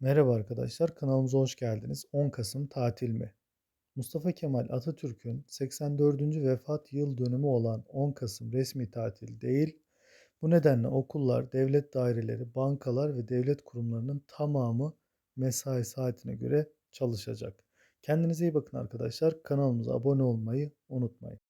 Merhaba arkadaşlar, kanalımıza hoş geldiniz. 10 Kasım tatil mi? Mustafa Kemal Atatürk'ün 84. vefat yıl dönümü olan 10 Kasım resmi tatil değil. Bu nedenle okullar, devlet daireleri, bankalar ve devlet kurumlarının tamamı mesai saatine göre çalışacak. Kendinize iyi bakın arkadaşlar. Kanalımıza abone olmayı unutmayın.